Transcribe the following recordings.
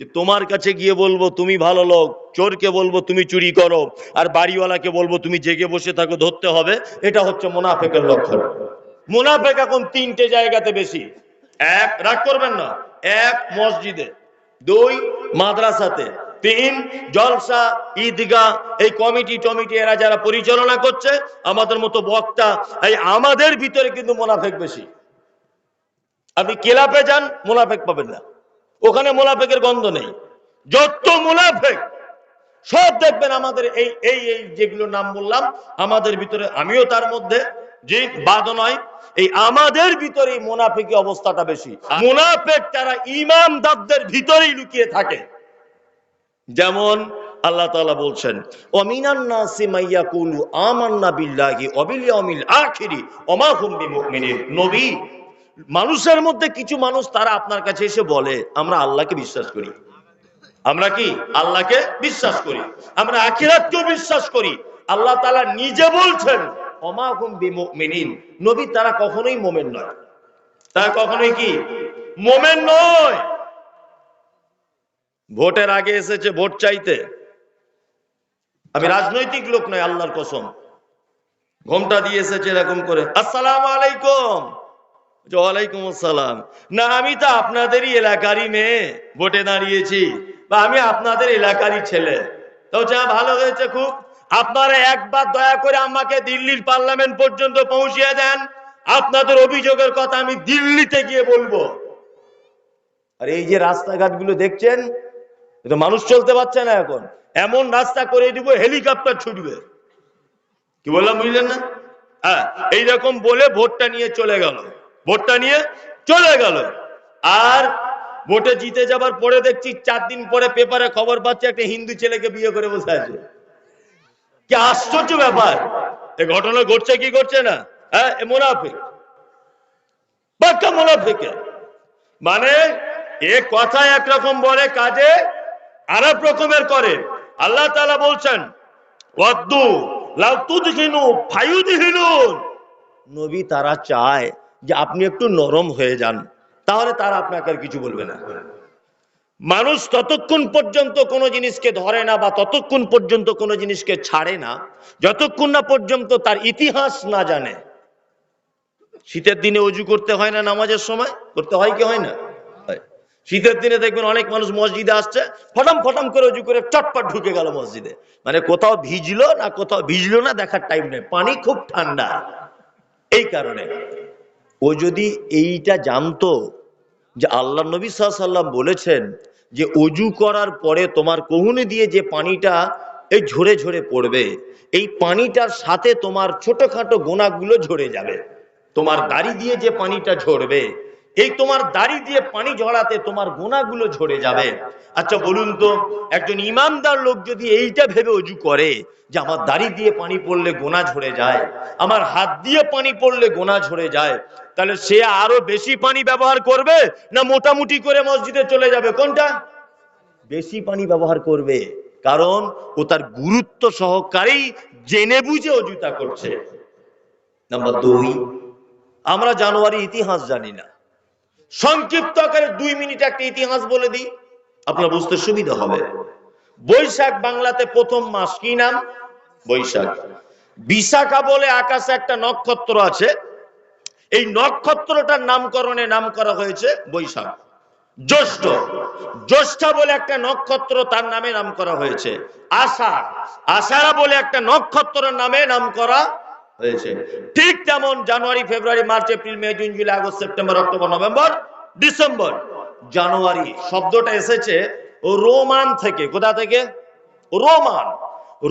যে তোমার কাছে গিয়ে বলব, তুমি ভালো লোক, চোরকে বলব, তুমি চুরি করো, আর বাড়িওয়ালাকে বলব, তুমি জেগে বসে থাকো, ধরতে হবে। এটা হচ্ছে মোনাফেকের লক্ষণ। মোনাফেক এখন তিনটে জায়গাতে বেশি। এক, রাগ করবেন না। এক, মসজিদে। দুই, মাদ্রাসাতে। তিন, জলসা ঈদগা এই কমিটি টমিটি এরা যারা পরিচালনা করছে, আমাদের মতো বক্তা, এই আমাদের ভিতরে কিন্তু মোনাফেক বেশি। আপনি কেলাপে যান, মোনাফেক পাবেন না। ওখানে মোনাফেকের গন্ধ নেই। যত মোনাফেক, সব দেখবেন আমাদের এই এই এই যেগুলো নাম বললাম, আমাদের ভিতরে, আমিও তার মধ্যে যে বাদ নয়, এই আমাদের ভিতরে মোনাফেকি অবস্থাটা বেশি। মোনাফেক তারা ইমামদারদের ভিতরেই লুকিয়ে থাকে। যেমন আল্লাহ তাআলা বলছেন অমিনান নাসি মাইয়াকুলু আমান্না বিল্লাহি ওয়া বিল ইয়াউমিল আখিরি ওয়া নবী মানুষের মধ্যে কিছু মানুষ তারা আপনার কাছে এসে বলে, আমরা আল্লাহকে বিশ্বাস করি। আমরা কি? আল্লাহকে বিশ্বাস করি। আমরা আখিরাতকেও বিশ্বাস করি। আল্লাহ তাআলা নিজে বলছেন নবী তারা কখনোই মোমেন নয়। তারা কখনোই কি? মোমেন নয়। ভোটের আগে এসেছে ভোট চাইতে। আমি রাজনৈতিক লোক নয়, আল্লাহর কসম। ঘোমটা দিয়ে এসেছে এরকম করে, আসসালাম আলাইকুম। ওয়ালাইকুম আসসালাম। না, আমি তো আপনাদেরই এলাকারই মেয়ে, ভোটে দাঁড়িয়েছি। বা আমি আপনাদের এলাকারই ছেলে। তো যা, ভালো হয়েছে খুব। আপনারা একবার দয়া করে আমাকে দিল্লির পার্লামেন্ট পর্যন্ত পৌঁছিয়ে দেন। আপনাদের অভিযোগের কথা আমি দিল্লিতে গিয়ে বলব। আর এই যে রাস্তাঘাটগুলো দেখছেন এটা মানুষ চলতে পারছে না এখন। এমন রাস্তা করে দিব, হেলিকপ্টার ছুটবে। কি বললাম, বুঝলেন না? হ্যাঁ এইরকম বলে ভোটটা নিয়ে চলে গেল। ভোটটা নিয়ে চলে গেল। আর ভোটে জিতে যাবার পরে দেখছি চার দিন পরে পেপারে খবর পাচ্ছে একটা হিন্দু ছেলেকে বিয়ে করে বসে আছে। কি আশ্চর্য ব্যাপার। এ ঘটনা ঘটছে কি ঘটছে না? হ্যাঁ মোনাফিক। পাক্কা মোনাফিকে। মানে এ কথা একরকম বলে, কাজে আর রকমের করে। আল্লাহ তাআলা বলছেন নবী তারা চায় যে আপনি একটু নরম হয়ে যান, তাহলে তারা আপনাকে আর কিছু বলবে না। মানুষ ততক্ষণ পর্যন্ত কোনো জিনিসকে ধরে না বা ততক্ষণ পর্যন্ত কোনো জিনিসকে ছাড়ে না, যতক্ষণ না পর্যন্ত তার ইতিহাস না জানে। শীতের দিনে অজু করতে হয় না নামাজের সময়? করতে হয় কি হয় না? শীতের দিনে দেখবেন অনেক মানুষ মসজিদে আসছে, ফটাম ফটাম করে অজু করে চটপট ঢুকে গেল মসজিদে। মানে কোথাও ভিজলো না কোথাও ভিজলো না দেখার টাইম নেই। পানি খুব ঠান্ডা। এই কারণে। ও যদি এইটা জানতো যে আল্লাহ নবী সাল্লাম বলেছেন যে অজু করার পরে তোমার কহুনে দিয়ে যে পানিটা এই ঝরে ঝরে পড়বে, এই পানিটার সাথে তোমার ছোটখাটো গোনাগুলো ঝরে যাবে। তোমার গাড়ি দিয়ে যে পানিটা ঝরবে এই তোমার দাড়ি দিয়ে পানি ঝরাতে তোমার গোনাগুলো ঝরে যাবে। আচ্ছা বলুন তো, একজন ইমানদার লোক যদি এইটা ভেবে অজু করে যে আমার দাড়ি দিয়ে পানি পড়লে গোনা ঝরে যায়, আমার হাত দিয়ে পানি পড়লে গোনা ঝরে যায়, তাহলে সে আরও বেশি পানি ব্যবহার করবে না মোটামুটি করে মসজিদে চলে যাবে? কোনটা? বেশি পানি ব্যবহার করবে, কারণ ও তার গুরুত্ব সহকারেই জেনে বুঝে অজুতা করছে। নাম্বার দুই, আমরা জানুয়ারি ইতিহাস জানি না। সংক্ষিপ্ত আকারে দুই মিনিট একটা ইতিহাস বলে দিই, আপনার বুঝতে সুবিধা হবে। বৈশাখ বাংলাতে প্রথম মাস, কি নাম? বৈশাখ। বিশাখা বলে আকাশে একটা নক্ষত্র আছে। এই নক্ষত্রটার নামকরণে নাম করা হয়েছে বৈশাখ। জ্যৈষ্ঠ। জ্যৈষ্ঠা বলে একটা নক্ষত্র, তার নামে নাম করা হয়েছে। আষাঢ়। আষাঢ়া বলে একটা নক্ষত্রের নামে নাম করা হয়েছে। ঠিক তেমন January, February, March, April, May, June, July, August, September, October, November, December, January শব্দটা এসেছে রোমান থেকে। কোথা থেকে? রোমান।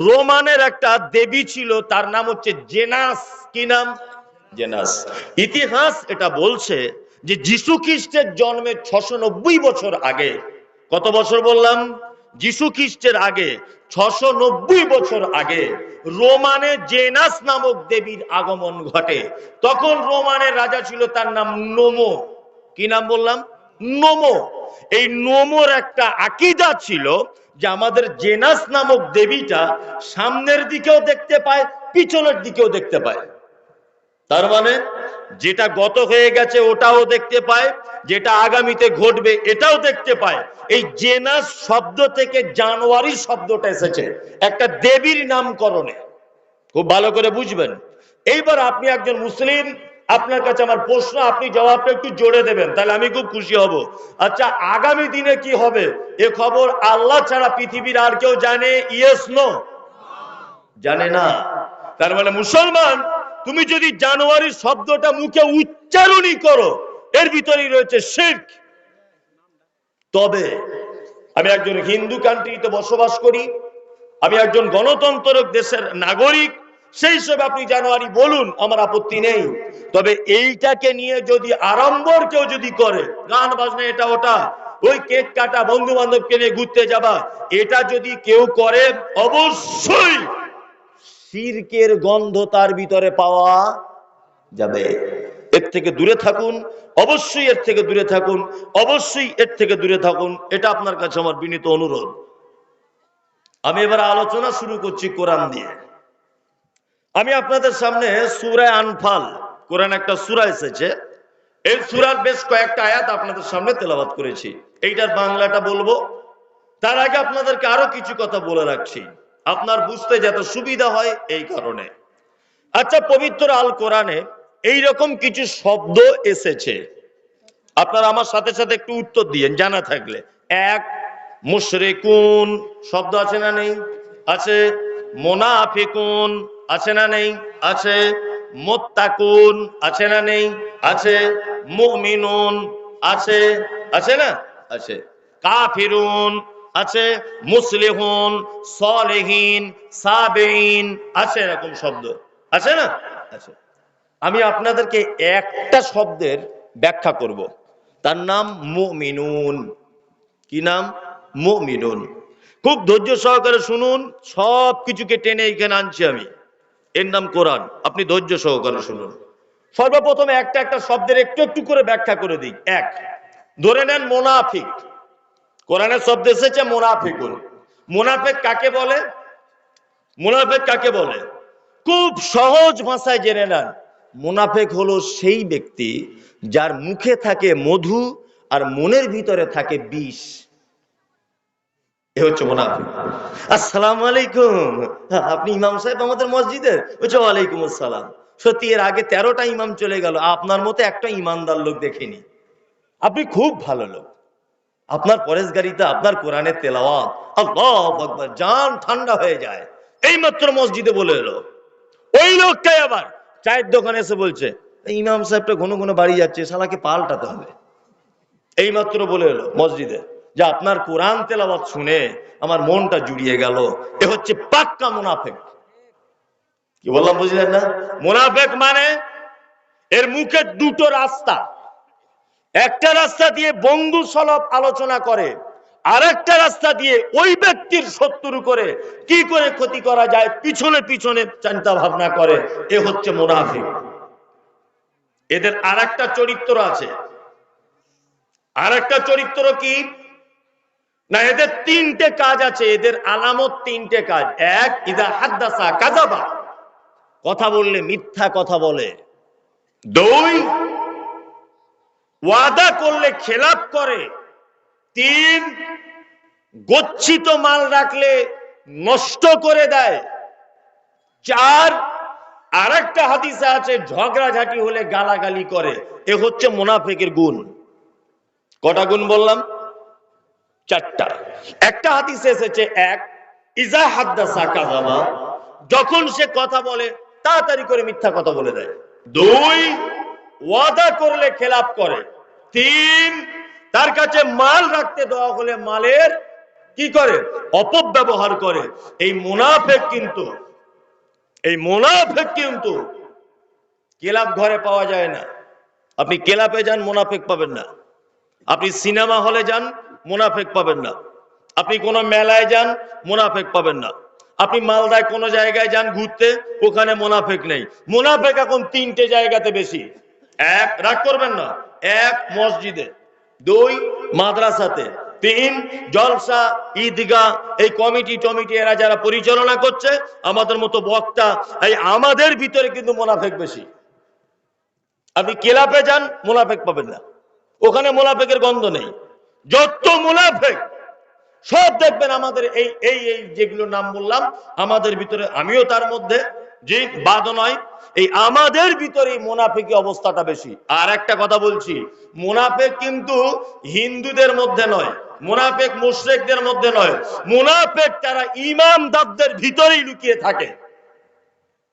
রোমানের একটা দেবী ছিল, তার নাম হচ্ছে জেনাস। কি নাম? জেনাস। ইতিহাস এটা বলছে যে যিশু খ্রিস্টের জন্মের ছশো বছর আগে। কত বছর বললাম? যিশু খ্রিস্টের আগে, ছশো বছর আগে রোমানে জেনাস নামক দেবীর আগমন ঘটে। তখন রোমানের রাজা ছিল তার নাম নোমো। কি নাম বললাম? নোমো। এই নোমোর একটা আকিদা ছিল যে আমাদের জেনাস নামক দেবীটা সামনের দিকেও দেখতে পায়, পিছনের দিকেও দেখতে পায়। তার মানে যেটা গত হয়ে গেছে ওটাও দেখতে পায়, যেটা আগামীতে ঘটবে এটাও দেখতে পায়। এই জেনাস শব্দ থেকে জানুয়ারি শব্দটা এসেছে, একটা দেবীর নামকরণে। খুব ভালো করে বুঝবেন। এইবার আপনি একজন মুসলিম, আপনার কাছে আমার প্রশ্ন, আপনি জবাবটা একটু জোরে দেবেন, তাহলে আমি খুব খুশি হব। আচ্ছা আগামী দিনে কি হবে? এ খবর আল্লাহ ছাড়া পৃথিবীর আর কেউ জানে? ইয়েস নো জানে না। তার মানে মুসলমান তুমি যদি জানুয়ারি শব্দটা মুখে উচ্চারণই করো, এর ভিতরেই রয়েছে শেখ তবে আমি একজন হিন্দু কান্ট্রিতে বসবাস করি, আমি একজন গণতন্ত্রক দেশের নাগরিক, সেই হিসেবে আপনি জানুয়ারি বলুন, আমার আপত্তি নেই। তবে এইটাকে নিয়ে যদি আড়ম্বর কেউ যদি করে, গান বাজনা এটা ওটা, ওই কেক কাটা বন্ধু বান্ধবকে নিয়ে ঘুরতে যাবা, এটা যদি কেউ করে, অবশ্যই শিরকের গন্ধ তার ভিতরে পাওয়া যাবে। এর থেকে দূরে থাকুন, অবশ্যই এর থেকে দূরে থাকুন, অবশ্যই এর থেকে দূরে থাকুন, এটা আপনার কাছে আমার বিনীত অনুরোধ। আমি এবার আলোচনা শুরু করছি কোরআন দিয়ে আমি আপনাদের সামনে সুরায় আনফাল, কোরআন একটা সুরা এসেছে। এই সুরার বেশ কয়েকটা আয়াত আপনাদের সামনে তেলাবাত করেছি। এইটার বাংলাটা বলব। তার আগে আপনাদেরকে আরও কিছু কথা বলে রাখছি। আপনার বুঝতে যাতে সুবিধা হয় এই কারণে। আচ্ছা পবিত্র আল কোরআনে এই রকম কিছু শব্দ এসেছে। আপনারা আমার সাথে সাথে একটু উত্তর দিয়েন, জানা থাকলে। এক, মুশরিকুন, শব্দ আছে না নেই? আছে। মোনা মোনাফিকুন, আছে না নেই? আছে। মোত্তাকুন, আছে না নেই? আছে। মুমিনুন, আছে। আছে না? আছে। কাফিরুন আছে, মুসলিহুন, সলেহীন সাবেইন আছে এরকম শব্দ। আছে না? আছে। আমি আপনাদেরকে একটা শব্দের ব্যাখ্যা করব। তার নাম মুমিনুন। কি নাম? মুমিনুন। খুব ধৈর্য সহকারে শুনুন, সব কিছুকে টেনে এখানে আনছি আমি। এর নাম কোরআন। আপনি ধৈর্য সহকারে শুনুন। সর্বপ্রথম একটা একটা শব্দের একটু একটু করে ব্যাখ্যা করে দিই। এক, ধরে নেন মোনাফিক। কোরআনের শব্দ এসেছে মোনাফিকুন। মোনাফেক কাকে বলে? মোনাফেক কাকে বলে? খুব সহজ ভাষায় জেনে নেন। মোনাফেক হলো সেই ব্যক্তি যার মুখে থাকে মধু আর মনের ভিতরে থাকে বিষ। এ হচ্ছে মোনাফিক। আসসালামু আলাইকুম। আপনি ইমাম সাহেব আমাদের মসজিদের? বলছে, ওয়ালাইকুম আসসালাম। সত্যি, এর আগে তেরোটা ইমাম চলে গেল। আপনার মতো একটা ইমানদার লোক দেখেনি। আপনি খুব ভালো লোক। আপনার পরেশগারিতে আপনার কোরআনের তেলাওয়াত। আল্লাহ আকবার, জান ঠান্ডা হয়ে যায়। এই মাত্র মসজিদে বলে এলো। ওই লোকটাই আবার চায়ের দোকানে এসে বলছে, "এই ইমাম সাহেবটা ঘন ঘন বাড়ি যাচ্ছে, শালাকে পাল্টাতে হবে। এই মাত্র বলে এলো মসজিদে, যে আপনার কোরআন তেলাওয়াত শুনে আমার মনটা জুড়িয়ে গেল। এ হচ্ছে পাক্কা মুনাফেক। কি বললাম বুঝলেন না? মুনাফেক মানে এর মুখে দুটো রাস্তা। একটা রাস্তা দিয়ে বন্ধু সলভ আলোচনা করে আর একটা রাস্তা দিয়ে ওই ব্যক্তির শত্রু করে, কি করে ক্ষতি করা যায়, পিছনে পিছনে চিন্তা ভাবনা করে, এ হচ্ছে মুনাফিক। এদের আর একটা চরিত্র আছে। আর একটা চরিত্র কি? না, এদের তিনটে কাজ আছে, এদের আলামত তিনটে কাজ। এক, ইদা হাদ্দাসা কাজাবা কথা বললে মিথ্যা কথা বলে। দুই ওয়াদা করলে খেলাপ করে। তিন, গচ্ছিত মাল রাখলে নষ্ট করে দেয়। চার আর একটা হাদিসে আছে, ঝগড়াঝাটি হলে গালাগালি করে। এ হচ্ছে মোনাফেকের গুণ। কটা গুণ বললাম? চারটা। একটা হাদিসে এসেছে, এক ইজা হাদ্দাসা যখন সে কথা বলে, তাড়াতাড়ি করে মিথ্যা কথা বলে দেয়। দুই ওয়াদা করলে খেলাপ করে। তিন, তার কাছে মাল রাখতে দেওয়া হলে মালের কি করে? অপব্যবহার করে। এই মুনাফেক কিন্তু, এই মুনাফেক কিন্তু কেলাপ ঘরে পাওয়া যায় না। আপনি কেলাপে যান, মুনাফেক পাবেন না। আপনি সিনেমা হলে যান, মুনাফেক পাবেন না। আপনি কোনো মেলায় যান, মুনাফেক পাবেন না। আপনি মালদায় কোনো জায়গায় যান, ঘুরতে, ওখানে মুনাফেক নেই। মুনাফেক এখন তিনটে জায়গাতে বেশি। এক, রাগ করবেন না। এক, মসজিদে। দুই, মাদ্রাসাতে। তিন, জলসা ঈদগা এই কমিটি টমিটি এরা যারা পরিচালনা করছে, আমাদের মতো বক্তা, এই আমাদের ভিতরে কিন্তু মোনাফেক বেশি। আপনি ক্লাবে যান, মোনাফেক পাবেন না। ওখানে মোনাফেকের গন্ধ নেই। যত মোনাফেক, সব দেখবেন আমাদের এই এই এই যেগুলো নাম বললাম, আমাদের ভিতরে, আমিও তার মধ্যে যে বাদ নয়, এই আমাদের ভিতরে মোনাফেকি অবস্থাটা বেশি। আর একটা কথা বলছি, মোনাফেক কিন্তু হিন্দুদের মধ্যে নয়, মোনাফেক মুশরেকদের মধ্যে নয়, মোনাফেক তারা ইমামদারদের ভিতরেই লুকিয়ে থাকে।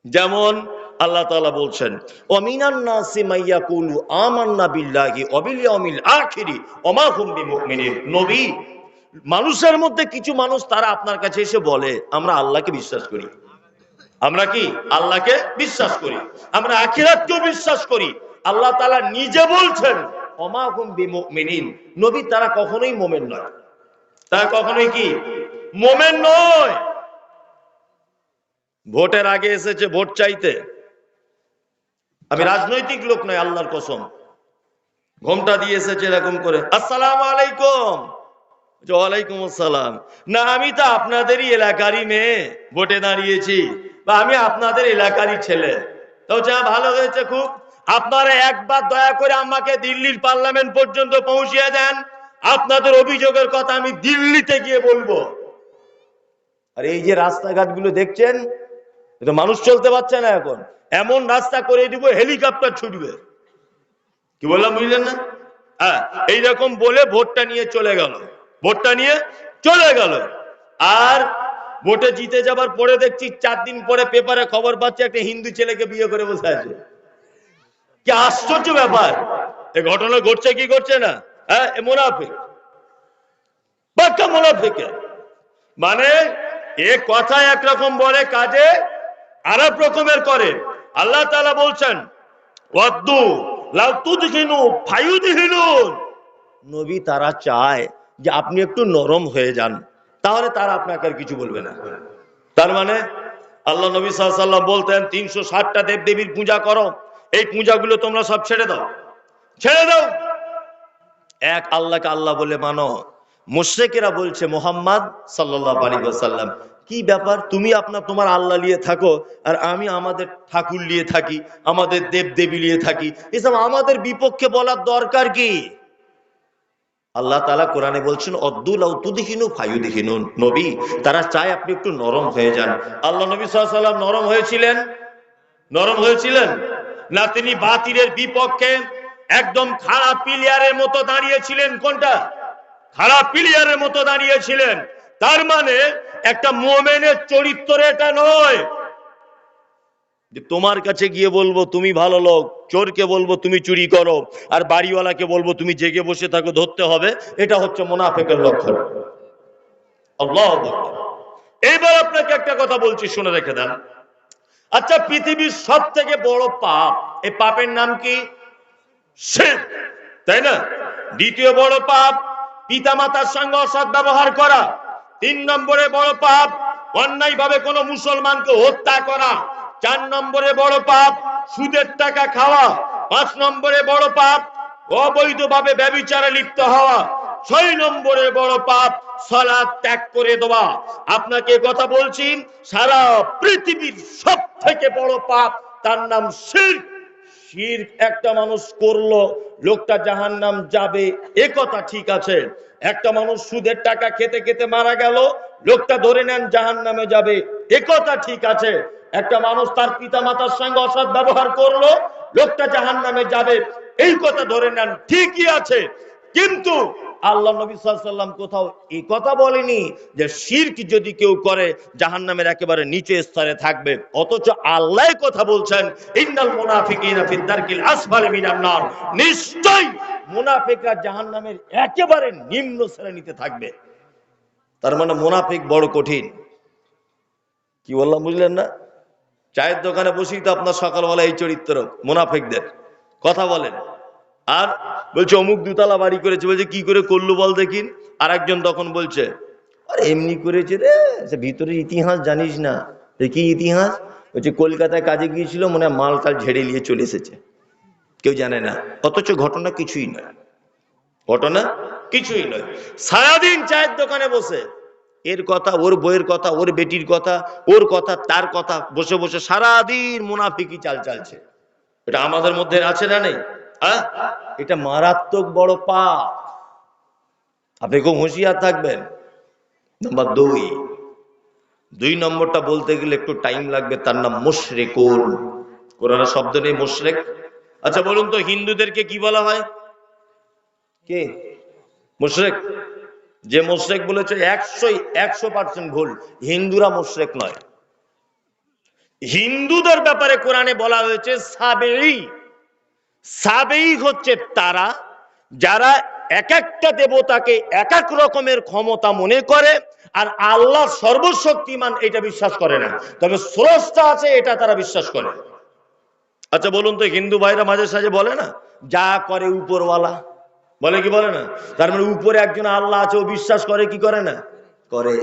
যেমন আল্লাহ তাআলা বলছেন নবী, মানুষের মধ্যে কিছু মানুষ তারা আপনার কাছে এসে বলে, আমরা আল্লাহকে বিশ্বাস করি। আমরা কি আল্লাহকে বিশ্বাস করি? আমরা আখিরাতকেও বিশ্বাস করি। আল্লাহ তাআলা নিজে বলছেন নবী তারা কখনোই মোমেন নয়। তারা কখনোই কি? মোমেন নয়। ভোটের আগে এসেছে ভোট চাইতে। আমি রাজনৈতিক লোক নয়, আল্লাহর কসম। ঘোমটা দিয়ে এসেছে এরকম করে, আসসালাম আলাইকুম। ওয়ালাইকুম আসসালাম। না আমি তো আপনাদেরই এলাকারই মেয়ে ভোটে দাঁড়িয়েছি। বা আমি আপনাদের এলাকারই ছেলে। তো "হ্যাঁ, ভালো হয়েছে খুব। আপনারা একবার দয়া করে আমাকে দিল্লির পার্লামেন্ট পর্যন্ত পৌঁছিয়ে দেন। আপনাদের অভিযোগের কথা আমি দিল্লিতে গিয়ে বলব। আর এই যে রাস্তাঘাটগুলো দেখছেন এটা মানুষ চলতে পারছে না এখন। এমন রাস্তা করে দিব হেলিকপ্টার ছুটবে। কি বললাম বুঝলেন না? হ্যাঁ এইরকম বলে ভোটটা নিয়ে চলে গেল। ভোটটা নিয়ে চলে গেল। আর ভোটে জিতে যাবার পরে দেখছি চার দিন পরে পেপারে খবর পাচ্ছে একটা হিন্দু ছেলেকে বিয়ে করে বসে আছে। কি আশ্চর্য ব্যাপার। এ ঘটনা ঘটছে কি ঘটছে না? হ্যাঁ মোনাফিক। বাক্কা মোনাফিকে। মানে এ কথা একরকম বলে, কাজে আর এক রকমের করে। আল্লাহ তাআলা বলছেন নবী তারা চায় যে আপনি একটু নরম হয়ে যান, তাহলে তারা আপনাকে আর কিছু বলবে না। তার মানে আল্লাহ নবী সাল্লাম বলতেন, তিনশো ষাটটা দেব দেবীর পূজা করো, এই পূজাগুলো তোমরা সব ছেড়ে দাও। ছেড়ে দাও। এক আল্লাহকে আল্লাহ বলে মানো, মুশরিকেরা বলছে, মোহাম্মদ সাল্লাল্লাহু আলাইহি ওয়াসাল্লাম, কি ব্যাপার? তুমি আপনার তোমার আল্লাহ নিয়ে থাকো, আর আমি আমাদের ঠাকুর নিয়ে থাকি, আমাদের দেব দেবী নিয়ে থাকি। এসব আমাদের বিপক্ষে বলার দরকার কি? আল্লাহ তালা কোরআনে বলছেন অদ্দুল নবী, তারা চায় আপনি একটু নরম হয়ে যান। আল্লাহ নবী ওয়াসাল্লাম নরম হয়েছিলেন? নরম হয়েছিলেন? না, তিনি বাতিলের বিপক্ষে একদম খারাপ পিলিয়ারের মতো দাঁড়িয়েছিলেন। কোনটা? খারাপ পিলিয়ারের মতো দাঁড়িয়েছিলেন। তার মানে একটা মোমেনের চরিত্র এটা নয়। যে তোমার কাছে গিয়ে বলব, তুমি ভালো লোক। চোরকে বলব, তুমি চুরি করো। আর বাড়িওয়ালাকে বলব, তুমি জেগে বসে থাকো, ধরতে হবে। এটা হচ্ছে মোনাফেকের লক্ষণ। এইবার আপনাকে একটা কথা বলছি, শুনে রেখে দেন। আচ্ছা পৃথিবীর সব থেকে বড় পাপ, এই পাপের নাম কি? তাই না? দ্বিতীয় বড় পাপ পিতা মাতার সঙ্গে অসৎ ব্যবহার করা। তিন নম্বরে বড় পাপ অন্যায় ভাবে কোনো মুসলমানকে হত্যা করা। চার নম্বরে বড় পাপ, সুদের টাকা খাওয়া। পাঁচ নম্বরে বড় পাপ, অবৈধভাবে ব্যবিচারে লিপ্ত হওয়া। ছয় নম্বরে বড় পাপ, সালাদ ত্যাগ করে দেওয়া। আপনাকে কথা বলছি, সারা পৃথিবীর সব থেকে বড় পাপ, তার নাম শির। শির একটা মানুষ করল, লোকটা জাহান নাম যাবে, এ কথা ঠিক আছে। একটা মানুষ সুদের টাকা খেতে খেতে মারা গেল, লোকটা ধরে নেন জাহান নামে যাবে, এ কথা ঠিক আছে। একটা মানুষ তার পিতা মাতার সঙ্গে অসৎ ব্যবহার করল, লোকটা জাহান নামে যাবে। এই কথা ধরে নেন, ঠিকই আছে। কিন্তু আল্লাহ নবী সাল্লাম কোথাও এই কথা বলেনি যে শিরক যদি কেউ করে, জাহান্নামের একেবারে নিচে স্তরে থাকবে। অথচ আল্লাহ কথা বলছেন, ইন্নাল মুনাফিকিনা ফিদ দারকিল মিনান নার। নিশ্চয় মুনাফিকরা জাহান্নামের একেবারে নিম্ন শ্রেণীতে থাকবে। তার মানে মুনাফিক বড় কঠিন। কি বললাম, বুঝলেন না? চায়ের দোকানে বসেই তো আপনার সকালবেলা এই চরিত্র, মুনাফিকদের। কথা বলেন। আর বলছে, অমুক দুতলা বাড়ি করেছে, বলছে, কি করে করল বল দেখিন আর একজন তখন বলছে, আর, এমনি করেছে রে, সে ভিতরের ইতিহাস জানিস না। কি ইতিহাস? বলছে, কলকাতায় কাজে গিয়েছিল, মনে হয় মাল টাল ঝেড়ে নিয়ে চলে এসেছে। কেউ জানে না। অথচ ঘটনা কিছুই নয়। ঘটনা কিছুই নয়। সারাদিন চায়ের দোকানে বসে এর কথা, ওর বইয়ের কথা, ওর বেটির কথা, ওর কথা, তার কথা বসে বসে সারাদিন মুনাফিকি চাল চালছে। এটা আমাদের মধ্যে আছে না নেই? হ্যাঁ? এটা মারাত্মক বড় পাপ। আপনি খুব হুঁশিয়ার থাকবেন। নাম্বার দুই। দুই নম্বরটা বলতে গেলে একটু টাইম লাগবে, তার নাম মুশরিকুন। কোরআনের শব্দ নেই মুশরিক। আচ্ছা বলুন তো, হিন্দুদেরকে কি বলা হয়? কে? মুশরিক। যে মুশরিক বলেছে একশো একশো পার্সেন্ট ভুল। হিন্দুরা মুশরিক নয়। হিন্দুদের ব্যাপারে কোরআনে বলা হয়েছে সাবেই সাবেই হচ্ছে তারা যারা এক একটা দেবতাকে এক এক রকমের ক্ষমতা মনে করে আর আল্লাহ সর্বশক্তিমান এটা বিশ্বাস করে না। তবে স্রষ্টা আছে, এটা তারা বিশ্বাস করে। আচ্ছা বলুন তো হিন্দু ভাইরা মাঝে সাঝে বলে না, যা করে উপরওয়ালা। বলে কি বলে না? তার মানে উপরে একজন আল্লাহ আছে ও বিশ্বাস করে কি করে না? করে।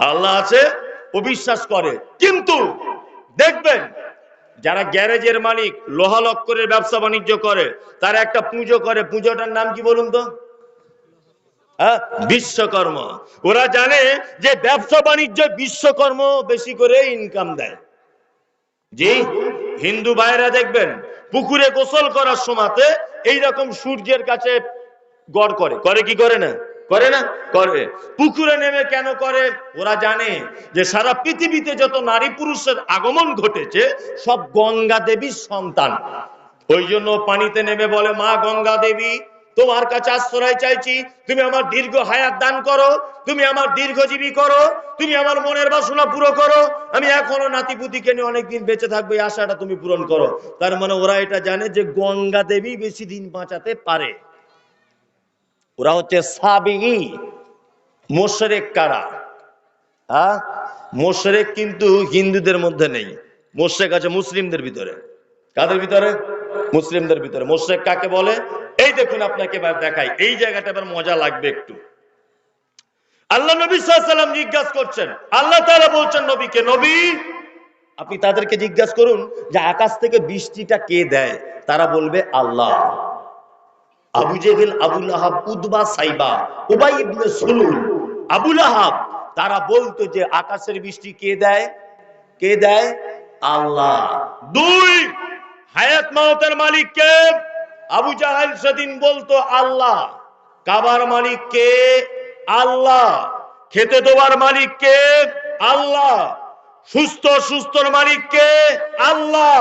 আল্লাহ আছে ও বিশ্বাস করে। কিন্তু দেখবেন যারা গ্যারেজের মালিক লোহা লক্করের ব্যবসা বাণিজ্য করে তারা একটা পুজো করে। পুজোটার নাম কি বলুন তো? হ্যাঁ? বিশ্বকর্ম। ওরা জানে যে ব্যবসা বাণিজ্য বিশ্বকর্ম বেশি করে ইনকাম দেয়। জি হিন্দু ভাইরা দেখবেন পুকুরে গোসল করার সময়তে এইরকম সূর্যের কাছে গড় করে। করে কি করে না? করে না? করে। পুকুরে নেমে কেন করে? ওরা জানে যে সারা পৃথিবীতে যত নারী পুরুষের আগমন ঘটেছে, সব গঙ্গা দেবীর সন্তান। ওই জন্য পানিতে নেমে বলে, মা গঙ্গা দেবী তোমার কাছে আশ্রয় চাইছি, তুমি আমার দীর্ঘ হায়াত দান করো, তুমি আমার দীর্ঘজীবী করো, তুমি আমার মনের বাসনা পুরো করো। আমি এখনও নাতিপুতিকে নিয়ে অনেকদিন বেঁচে থাকব, এই আশাটা তুমি পূরণ করো। তার মানে ওরা এটা জানে যে গঙ্গা দেবী বেশি দিন বাঁচাতে পারে। ওরা হচ্ছে সাবি মোশরেক কারা? হ্যাঁ মোশরেক কিন্তু হিন্দুদের মধ্যে নেই। মোশরেক আছে মুসলিমদের ভিতরে। কাদের ভিতরে? মুসলিমদের ভিতরে। মোশরেক কাকে বলে? এই দেখুন আপনাকে এবার দেখাই। এই জায়গাটা এবার মজা লাগবে একটু। আল্লাহ নবী সাল্লাম জিজ্ঞাসা করছেন, আল্লাহ তাআলা বলছেন নবীকে, নবী, আপনি তাদেরকে জিজ্ঞাসা করুন যে আকাশ থেকে বৃষ্টিটা কে দেয়? তারা বলবে, আল্লাহ। আবু জেহেল আবুল আহাব উদবা সাইবা, উবাই ইবনে সুলুল আবুল আহাব তারা বলতো যে আকাশের বৃষ্টি কে দেয়? কে দেয়? আল্লাহ। দুই হায়াত মাওতের মালিক কে আবু জাহাল সেদিন বলতো, আল্লাহ, কাবার মালিক কে আল্লাহ, খেতে দেওয়ার মালিক কে আল্লাহ, সুস্থ সুস্থর মালিক কে আল্লাহ।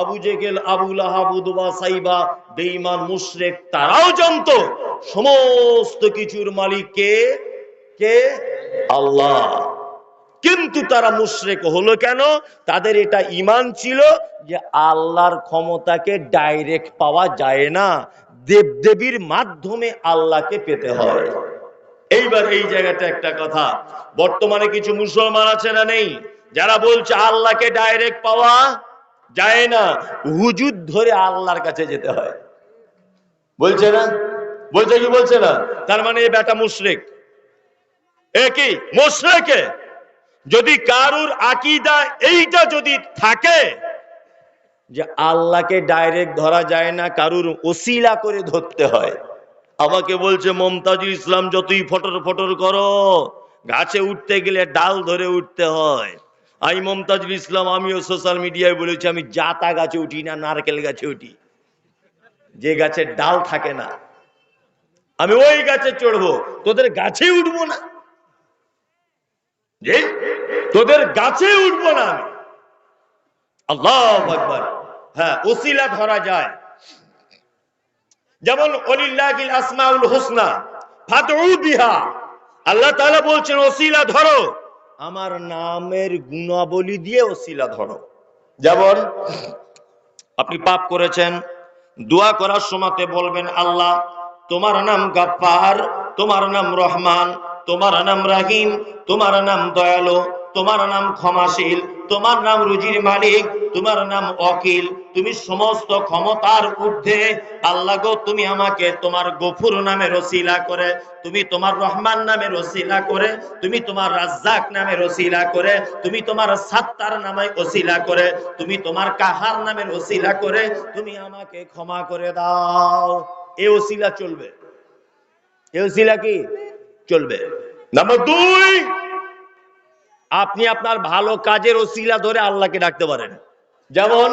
আবু জেগেল আবুল আহাবুদবা সাইবা, বেঈমান, মুশরেক, তারাও জানতো, সমস্ত কিছুর মালিক কে কে? আল্লাহ। কিন্তু তারা মুশরেক হলো কেন? তাদের এটা ইমান ছিল যে আল্লাহর ক্ষমতাকে ডাইরেক্ট পাওয়া যায় না। দেবদেবীর মাধ্যমে আল্লাহকে পেতে হয়। এইবার এই জায়গাটা একটা কথা, বর্তমানে কিছু মুসলমান আছে না নেই? যারা বলছে আল্লাহকে ডাইরেক্ট পাওয়া যায় না, হুজুর ধরে আল্লাহর কাছে যেতে হয়। বলছে না? বলছে কি বলছে না? তার মানে এই বেটা মুশরিক। এ কি? মুশরিকে? যদি কারুর আকিদা এইটা যদি থাকে যে আল্লাহকে ডাইরেক্ট ধরা যায় না, কারুর ওসিলা করে ধরতে হয়। আমাকে বলছে, মমতাজুল ইসলাম, যতই ফটর ফটর করো, গাছে উঠতে গেলে ডাল ধরে উঠতে হয়। আমি মমতাজুল ইসলাম, আমিও সোশ্যাল মিডিয়ায় বলেছি, আমি জাতা গাছে উঠি না, নারকেল গাছে উঠি। যে গাছের ডাল থাকে না, আমি ওই গাছে চড়বো, তোদের গাছে উঠবো না। যে তোদের গাছে উঠবো না আমি। আল্লাহ হ্যাঁ ওসিলা ধরা যায়। যেমন অলিল্লাহিল আসমাউল হুসনা আল্লাহ বলছেন, ওসিলা ধরো। আমার নামের গুণাবলী দিয়ে ওসিলা ধরো। যেমন, আপনি পাপ করেছেন, দোয়া করার সময়তে বলবেন, আল্লাহ, তোমার নাম গাফফার, তোমার নাম রহমান, তোমার নাম রাহিম, তোমার নাম দয়ালু তোমার নাম ক্ষমাশীল, তোমার নাম রুজির মালিক, তোমার নাম অকিল। তুমি সমস্ত ক্ষমতার ঊর্ধ্বে। আল্লাহ গো, তুমি আমাকে তোমার গফুর নামে রসিলা করে, তুমি তোমার রহমান নামে রসিলা করে, তুমি তোমার রাজ্জাক নামে রসিলা করে, তুমি তোমার সাত্তার নামে ওসিলা করে, তুমি তোমার কাহার নামে রসিলা করে, তুমি আমাকে ক্ষমা করে দাও। এ ওসিলা চলবে। এ ওসিলা কি? চলবে। নাম্বার দুই আপনি আপনার ভালো কাজের ওসিলা ধরে আল্লাহকে ডাকতে পারেন। যেমন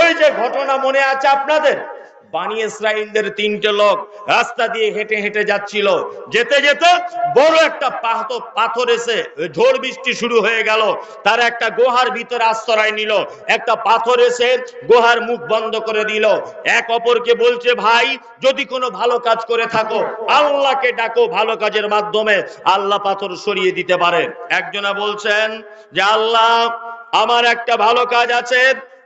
ওই যে ঘটনা মনে আছে আপনাদের? বানি ইসরায়েলদের তিনটে লোক রাস্তা দিয়ে হেঁটে হেঁটে যাচ্ছিল। যেতে যেতে বড় একটা পাথর এসে ঝড় বৃষ্টি শুরু হয়ে গেল। তার একটা গুহার ভিতরে আশ্রয় নিল। একটা পাথর এসে গুহার মুখ বন্ধ করে দিল। এক অপরকে বলছে, ভাই, যদি কোনো ভালো কাজ করে থাকো, আল্লাহকে ডাকো ভালো কাজের মাধ্যমে। আল্লাহ পাথর সরিয়ে দিতে পারে। একজনা বলছেন, যে আল্লাহ, আমার একটা ভালো কাজ আছে।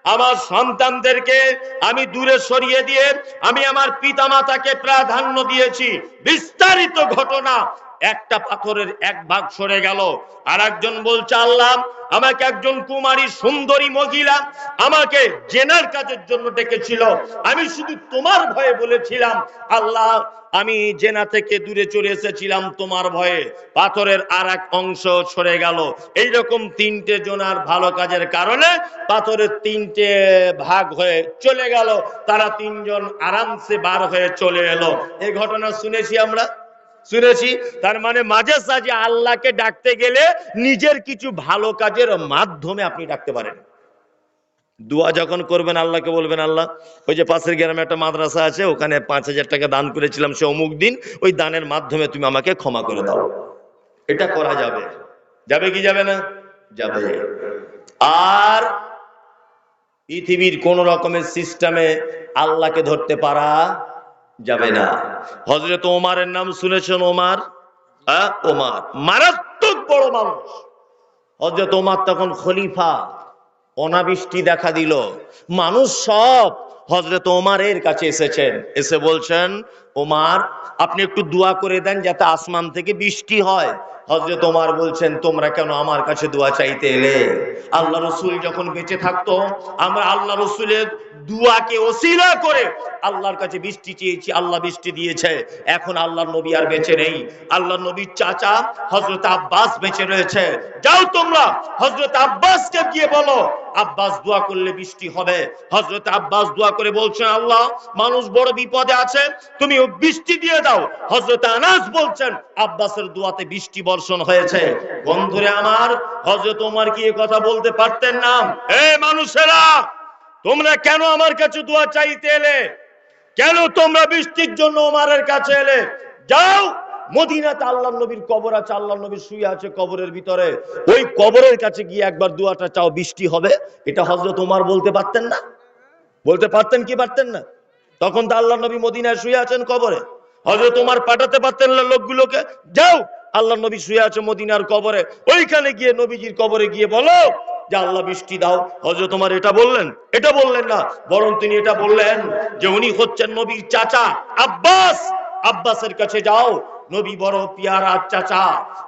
আমার সন্তানদেরকে আমি দূরে সরিয়ে দিয়ে আমি আমার পিতামাতাকে প্রাধান্য দিয়েছি। বিস্তারিত ঘটনা একটা পাথরের এক ভাগ সরে গেল। আর একজন বলছে, আল্লাহ, আমাকে একজন কুমারী সুন্দরী মহিলা আমাকে জেনার কাজের জন্য ডেকেছিল। আমি শুধু তোমার ভয়ে বলেছিলাম, আল্লাহ, আমি জেনা থেকে দূরে চলে এসেছিলাম তোমার ভয়ে। পাথরের আর এক অংশ সরে গেল। এইরকম তিনটে জনার ভালো কাজের কারণে পাথরের তিনটে ভাগ হয়ে চলে গেল। তারা তিনজন আরামসে বার হয়ে চলে এলো। এই ঘটনা শুনেছি আমরা। শুনেছি, তার মানে মাঝে সাঝে আল্লাহকে ডাকতে গেলে নিজের কিছু ভালো কাজের মাধ্যমে আপনি ডাকতে পারেন। দোয়া যখন করবেন, আল্লাহকে বলবেন, আল্লাহ, ওই যে পাশের গ্রামে একটা মাদ্রাসা আছে, ওখানে পাঁচ হাজার টাকা দান করেছিলাম, সে অমুক দিন, ওই দানের মাধ্যমে তুমি আমাকে ক্ষমা করে দাও। এটা করা যাবে। যাবে কি যাবে না? যাবে। আর পৃথিবীর কোন রকমের সিস্টেমে আল্লাহকে ধরতে পারা যাবে না। হজরত ওমারের নাম শুনেছেন ওমার? ওমার। মারাত্মক বড় মানুষ। হজরত ওমার তখন খলিফা। অনাবৃষ্টি দেখা দিল। মানুষ সব হজরত ওমারের কাছে এসেছেন। এসে বলছেন, ওমার, আপনি একটু দোয়া করে দেন যাতে আসমান থেকে বৃষ্টি হয়। হজরত ওমার বলছেন, তোমরা কেন আমার কাছে দোয়া চাইতে এলে? আল্লাহ রসুল যখন বেঁচে থাকতো, আমরা আল্লাহ রসুলের দুয়াকে ওসিলা করে আল্লাহর কাছে বৃষ্টি চেয়েছি, আল্লাহ বৃষ্টি দিয়েছে। এখন আল্লাহর নবী আর বেঁচে নেই। আল্লাহ নবীর চাচা হজরত আব্বাস বেঁচে রয়েছে। যাও তোমরা হজরত আব্বাসকে গিয়ে বলো আব্বাস দোয়া করলে বৃষ্টি হবে। হজরত আব্বাস দোয়া করে বলছেন, আল্লাহ, মানুষ বড় বিপদে আছে তুমি বৃষ্টি দিয়ে দাও। হজরত আনাস বলছেন, আব্বাসের দোয়াতে বৃষ্টি বর্ষণ হয়েছে। বন্ধুরে আমার হজরত ওমর কি কথা বলতে পারতেন না? এ মানুষেরা, তোমরা কেন আমার কাছে দোয়া চাইতে এলে? কেন তোমরা বৃষ্টির জন্য ওমারের কাছে এলে? যাও মদিনাতে আল্লাহ নবীর কবর আছে, আল্লাহ নবীর শুয়ে আছে কবরের ভিতরে। ওই কবরের কাছে গিয়ে একবার দোয়াটা চাও, বৃষ্টি হবে? এটা হজরত ওমার বলতে পারতেন না? বলতে পারতেন কি পারতেন না? তখন তো আল্লাহ নবী মদিনায় শুয়ে আছেন কবরে। হজরত ওমার পাঠাতে পারতেন না লোকগুলোকে, যাও। আল্লাহ নবী শুয়ে আছে মদিনার কবরে। ওইখানে গিয়ে নবীজির কবরে গিয়ে বলো যে, আল্লাহ, বৃষ্টি দাও। হজরত তোমার এটা বললেন। এটা বললেন না, বরং তিনি এটা বললেন যে, উনি হচ্ছেন নবীর চাচা আব্বাস। আব্বাসের কাছে যাও নবী বড় পিয়ারা চাচা।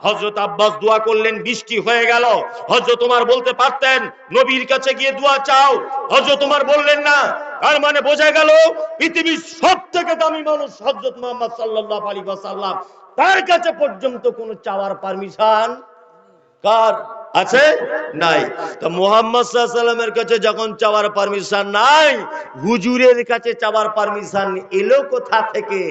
হজরত আব্বাস দোয়া করলেন, বৃষ্টি হয়ে গেল। হজরত তোমার বলতে পারতেন, নবীর কাছে গিয়ে দোয়া চাও। হজরত তোমার বললেন, না। তার মানে বোঝা গেল, পৃথিবীর সব থেকে দামি মানুষ হজরত মোহাম্মদ সাল্লাহ আলী সাল্লাম তার কাছে পর্যন্ত কোনো চাওয়ার পারমিশন কার আছে? নাই। তো মোহাম্মদ সাল্লামের কাছে যখন চাওয়ার পারমিশন নাই, হুজুরের কাছে চাওয়ার পারমিশন এলো কোথা থেকে?